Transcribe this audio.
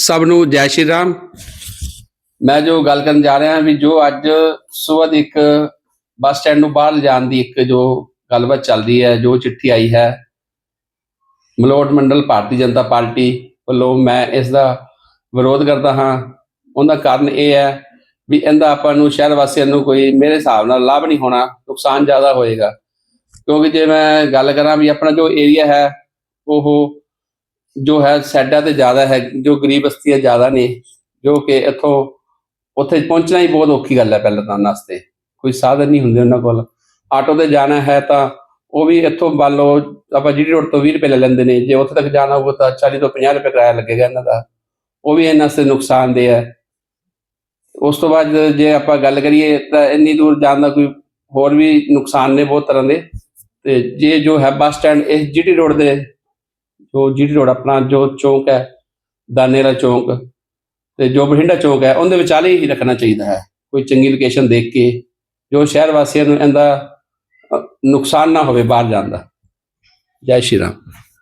ਸਭ ਨੂੰ ਜੈ ਸ਼੍ਰੀ ਰਾਮ। ਮੈਂ ਜੋ ਗੱਲ ਕਰਨ ਜਾ ਰਿਹਾ ਵੀ ਜੋ ਅੱਜ ਸਵੇਰ ਦੀ ਇੱਕ ਬੱਸ ਸਟੈਂਡ ਨੂੰ ਬਾਹਰ ਲਿਜਾਣ ਦੀ ਇੱਕ ਜੋ ਗੱਲਬਾਤ ਚੱਲਦੀ ਹੈ, ਜੋ ਚਿੱਠੀ ਆਈ ਹੈ, ਮਲੋਟ ਮੰਡਲ ਭਾਰਤੀ ਜਨਤਾ ਪਾਰਟੀ ਵੱਲੋਂ ਮੈਂ ਇਸ ਦਾ ਵਿਰੋਧ ਕਰਦਾ ਹਾਂ। ਉਹਦਾ ਕਾਰਨ ਇਹ ਹੈ ਵੀ ਇਹਦਾ ਆਪਾਂ ਨੂੰ ਸ਼ਹਿਰ ਵਾਸੀਆਂ ਨੂੰ ਕੋਈ ਮੇਰੇ ਹਿਸਾਬ ਨਾਲ ਲਾਭ ਨਹੀਂ ਹੋਣਾ, ਨੁਕਸਾਨ ਜ਼ਿਆਦਾ ਹੋਏਗਾ। ਕਿਉਂਕਿ ਜੇ ਮੈਂ ਗੱਲ ਕਰਾਂ ਵੀ ਆਪਣਾ ਜੋ ਏਰੀਆ ਹੈ, ਉਹ ਜੋ ਹੈ ਸਾਡਾ ਤੇ ਜ਼ਿਆਦਾ ਹੈ, ਜੋ ਗਰੀਬ ਬਸਤੀਆਂ ਜ਼ਿਆਦਾ ਨੇ ਜੋ ਕਿ ਇੱਥੋਂ, ਉੱਥੇ ਪਹੁੰਚਣਾ ਹੀ ਬਹੁਤ ਔਖੀ ਗੱਲ ਹੈ ਪਹਿਲਾਂ ਤਾਂ ਉਹਨਾਂ ਵਾਸਤੇ ਕੋਈ ਸਾਧਨ ਨਹੀਂ ਹੁੰਦੇ ਉਹਨਾਂ ਕੋਲ। ਆਟੋ ਤੇ ਜਾਣਾ ਹੈ ਤਾਂ ਉਹ ਵੀ ਇੱਥੋਂ ਮੰਨ ਲਓ, ਆਪਾਂ ਜਿਹੜੀ ਰੋਡ ਤੋਂ 20 ਰੁਪਏ ਲੈ ਲੈਂਦੇ ਨੇ, ਜੇ ਉੱਥੇ ਤੱਕ ਜਾਣਾ ਹੋਊਗਾ ਤਾਂ 40 ਤੋਂ 50 ਰੁਪਏ ਕਿਰਾਇਆ ਲੱਗੇਗਾ ਇਹਨਾਂ ਦਾ। ਉਹ ਵੀ ਇਹਨਾਂ ਵਾਸਤੇ ਨੁਕਸਾਨਦੇਹ ਹੈ ਉਸ ਤੋਂ ਬਾਅਦ ਜੇ ਆਪਾਂ ਗੱਲ ਕਰੀਏ ਤਾਂ ਇੰਨੀ ਦੂਰ ਜਾਣ ਦਾ ਕੋਈ ਹੋਰ ਵੀ ਨੁਕਸਾਨ ਨੇ ਬਹੁਤ ਤਰ੍ਹਾਂ ਦੇ। ਤੇ ਜੇ ਜੋ ਹੈ ਬੱਸ ਸਟੈਂਡ ਇਸ ਜੀਟੀ ਰੋਡ ਦੇ ਜੋ ਜੀਟੀ ਰੋਡ ਆਪਣਾ ਜੋ ਚੌਂਕ ਹੈ ਦਾਨੇਰਾ ਚੌਂਕ ਤੇ ਜੋ ਬਠਿੰਡਾ ਚੌਂਕ ਹੈ, ਉਹਦੇ ਵਿਚਾਲੇ ਹੀ ਰੱਖਣਾ ਚਾਹੀਦਾ ਹੈ। ਕੋਈ ਚੰਗੀ ਲੋਕੇਸ਼ਨ ਦੇਖ ਕੇ ਜੋ ਸ਼ਹਿਰ ਵਾਸੀਆਂ ਨੂੰ ਇਹਦਾ ਨੁਕਸਾਨ ਨਾ ਹੋਵੇ ਬਾਹਰ ਜਾਣ ਦਾ। ਜੈ ਸ਼੍ਰੀ ਰਾਮ।